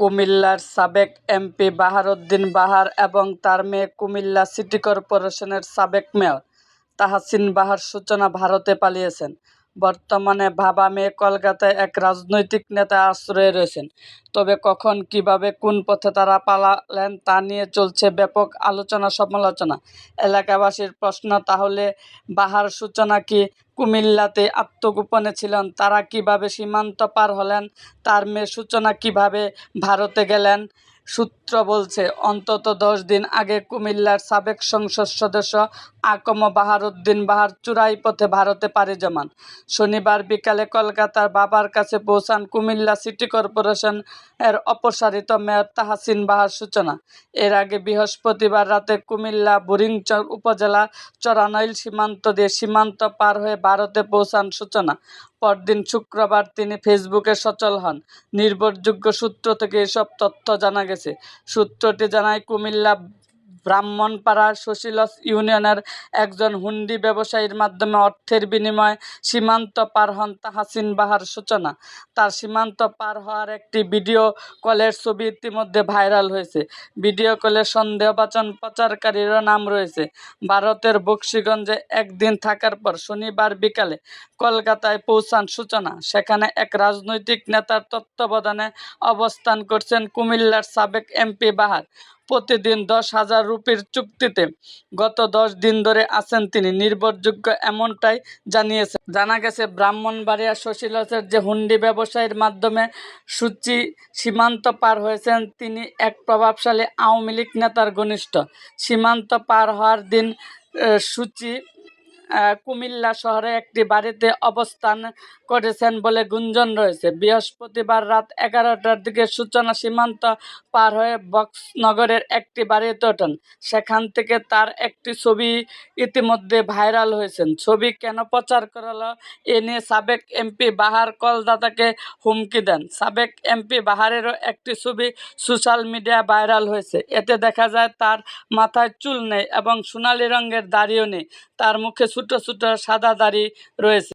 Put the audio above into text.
কুমিল্লার সাবেক এমপি বাহারউদ্দিন বাহার এবং তার মেয়ে কুমিল্লা সিটি কর্পোরেশনের সাবেক মেয়র তাহাসিন বাহার সূচনা ভারতে পালিয়েছেন। বর্তমানে ভাবা মেয়ে কলকাতায় এক রাজনৈতিক নেতা আশ্রয়ে রয়েছেন। তবে কখন, কীভাবে, কোন পথে তারা পালালেন তা নিয়ে চলছে ব্যাপক আলোচনা সমালোচনা এলাকাবাসীর প্রশ্ন, তাহলে বাহার সূচনা কি কুমিল্লাতে আত্মগোপনে ছিলেন। তারা কীভাবে সীমান্ত পার হলেন, তার মেয়ে সূচনা কীভাবে ভারতে গেলেন, সূত্র বলছে, অন্তত দশ দিন আগে কুমিল্লার সাবেক সংসদ সদস্য আকম বাহারউদ্দিন বাহার চূড়াই পথে ভারতে পাড়ি জমান। শনিবার বিকালে কলকাতার বাবার কাছে পৌঁছান কুমিল্লা সিটি কর্পোরেশন এর অপসারিত মেয়র তাহাসিন বাহার সূচনা। এর আগে বৃহস্পতিবার রাতে কুমিল্লা বুরিংচর উপজেলা চরানইল সীমান্ত দিয়ে সীমান্ত পার হয়ে ভারতে পৌঁছান সূচনা। পরদিন শুক্রবার তিনি ফেসবুকে সচল হন। নির্ভরযোগ্য সূত্র থেকে এসব তথ্য জানা গেছে। সূত্রটি জানায়, কুমিল্লা ব্রাহ্মণপাড়া শশীলস ইউনিয়নের একজন হুন্ডি ব্যবসায়ীর মাধ্যমে অর্থের বিনিময়ে সীমান্ত পার হন তাহাসিন বাহার সূচনা। তার সীমান্ত পার হওয়ার একটি ভিডিও কলের ছবি ইতিমধ্যে ভাইরাল হয়েছে। ভিডিও কলে সন্দেহবাচন প্রচারকারীরও নাম রয়েছে। ভারতের বক্সিগঞ্জে একদিন থাকার পর শনিবার বিকালে কলকাতায় পৌঁছান সূচনা। সেখানে এক রাজনৈতিক নেতার তত্ত্বাবধানে অবস্থান করছেন কুমিল্লার সাবেক এমপি বাহার। প্রতিদিন দশ হাজার রুপির চুক্তিতে গত দশ দিন ধরে আছেন তিনি। নির্ভরযোগ্য এমনটাই জানিয়েছে। জানা গেছে ব্রাহ্মণবাড়িয়া শশীলসের যে হুন্ডি ব্যবসায়ীর মাধ্যমে সূচি সীমান্ত পার হয়েছেন, তিনি এক প্রভাবশালী আওয়ামী লীগ নেতার ঘনিষ্ঠ। সীমান্ত পার হওয়ার দিন সূচি কুমিল্লা শহরে একটি বাড়িতে অবস্থান করেছেন বলে গুঞ্জন রয়েছে। বৃহস্পতিবার রাত এগারোটার দিকে সূচনা সীমান্ত পার হয়ে বক্সনগরের একটি বাড়িতে ওঠেন। সেখান থেকে তার একটি ছবি ইতিমধ্যে ভাইরাল হয়েছেন ছবি কেন প্রচার করালো এ নিয়ে সাবেক এমপি বাহার কলদাতাকে হুমকি দেন। সাবেক এমপি বাহারেরও একটি ছবি সোশ্যাল মিডিয়া ভাইরাল হয়েছে। এতে দেখা যায় তার মাথায় চুল নেই এবং সোনালি রঙের দাড়িও নেই। তার মুখে ছোটো ছোট্ট সাদা দাড়ি রয়েছে।